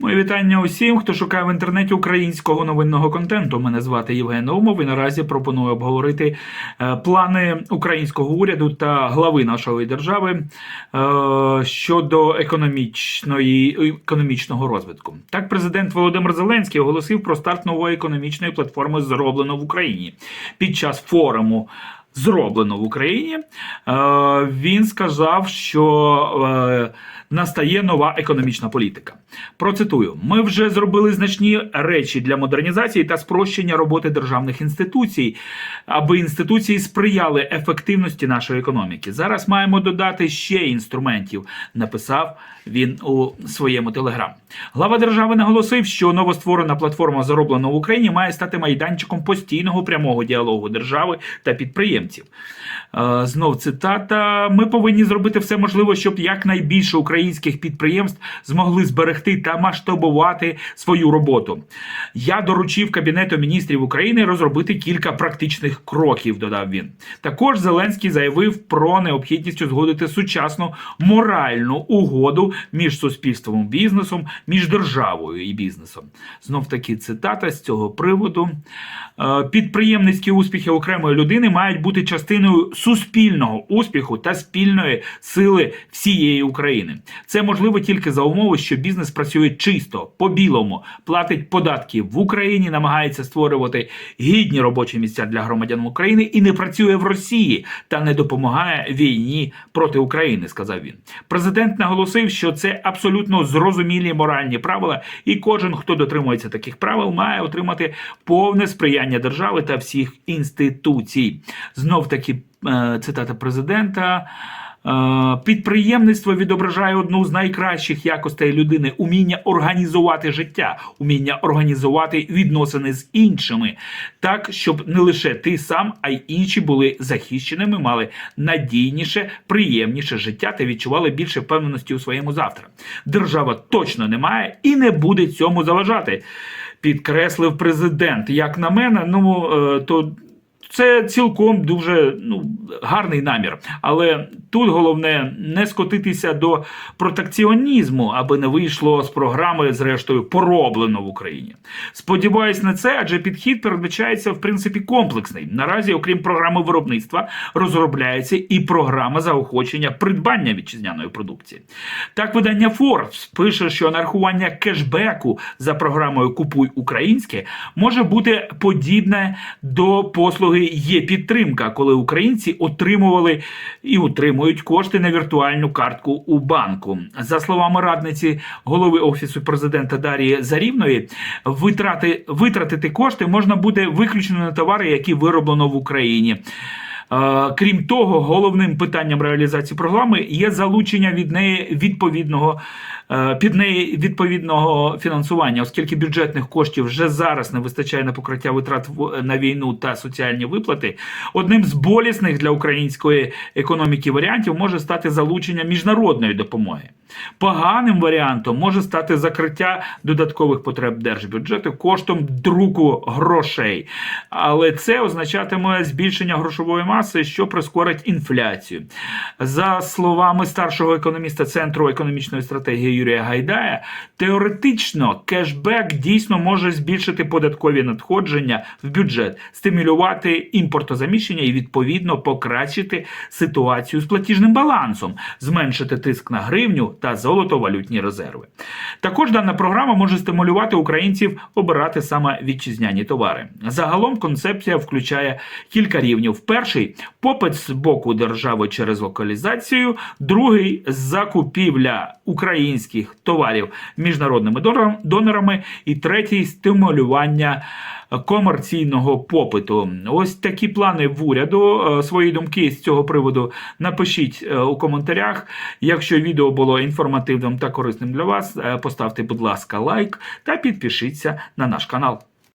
Моє вітання усім, хто шукає в інтернеті українського новинного контенту. Мене звати Євген Наумов і наразі пропоную обговорити е, плани українського уряду та глави нашої держави е, щодо економічної економічного розвитку. Так, президент Володимир Зеленський оголосив про старт нової економічної платформи зроблено в Україні під час форуму. Зроблено в Україні. Е, Він сказав, що е, настає нова економічна політика. Процитую: ми вже зробили значні речі для модернізації та спрощення роботи державних інституцій, аби інституції сприяли ефективності нашої економіки. Зараз маємо додати ще інструментів, написав він у своєму телеграм. Глава держави наголосив, що новостворена платформа зароблено в Україні має стати майданчиком постійного прямого діалогу держави та підприємців. Е, Знов цитата: ми повинні зробити все можливе, щоб якнайбільше українських підприємств змогли зберегти та масштабувати свою роботу. Я доручив Кабінету міністрів України розробити кілька практичних кроків. Додав він. Також Зеленський заявив про необхідність узгодити сучасну моральну угоду між суспільством і бізнесом, між державою і бізнесом. Знов таки цитата з цього приводу. Е, Підприємницькі успіхи окремої людини мають бути частиною суспільного успіху та спільної сили всієї України. Це можливо тільки за умови, що бізнес працює чисто, по-білому, платить податки в Україні, намагається створювати гідні робочі місця для громадян України і не працює в Росії та не допомагає війні проти України. Сказав він. Президент наголосив, що це абсолютно зрозумілі моральні правила, і кожен, хто дотримується таких правил, має отримати повне сприяння держави та всіх інституцій. Знов таки е, цитата президента. Е, Підприємництво відображає одну з найкращих якостей людини уміння організувати життя, уміння організувати відносини з іншими, так щоб не лише ти сам, а й інші були захищеними, мали надійніше, приємніше життя та відчували більше впевненості у своєму завтра. Держава точно не має і не буде цьому заважати. Підкреслив президент. Як на мене, ну е, то це цілком дуже ну, гарний намір. Але тут головне не скотитися до протекціонізму, аби не вийшло з програми, зрештою, пороблено в Україні. Сподіваюсь на це, адже підхід передбачається в принципі комплексний. Наразі, окрім програми виробництва, розробляється і програма заохочення придбання вітчизняної продукції. Так, видання Forbes пише, що нарахування кешбеку за програмою Купуй українське може бути подібне до послуги є підтримка, коли українці отримували і отримують кошти на віртуальну картку у банку. За словами радниці голови офісу президента Дарії Зарівної, витрати витратити кошти можна буде виключно на товари, які вироблено в Україні. Крім того, головним питанням реалізації програми є залучення від неї відповідного е, під неї відповідного фінансування, оскільки бюджетних коштів вже зараз не вистачає на покриття витрат на війну та соціальні виплати. Одним з болісних для української економіки варіантів може стати залучення міжнародної допомоги. Поганим варіантом може стати закриття додаткових потреб держбюджету коштом друку грошей, але це означатиме збільшення грошової маси, що прискорить інфляцію. За словами старшого економіста Центру економічної стратегії Юрія Гайдая, теоретично кешбек дійсно може збільшити податкові надходження в бюджет, стимулювати імпортозаміщення і відповідно покращити ситуацію з платіжним балансом, зменшити тиск на гривню та золотовалютні резерви. Також дана програма може стимулювати українців обирати саме вітчизняні товари. Загалом концепція включає кілька рівнів. Перший попит з боку держави через локалізацію, другий закупівля українських товарів міжнародними донорами, і третій стимулювання комерційного попиту. Ось такі плани в уряду. Е, Свої думки з цього приводу напишіть е, у коментарях. Якщо відео було інформативним та корисним для вас, е, поставте, будь ласка, лайк та підпишіться на наш канал.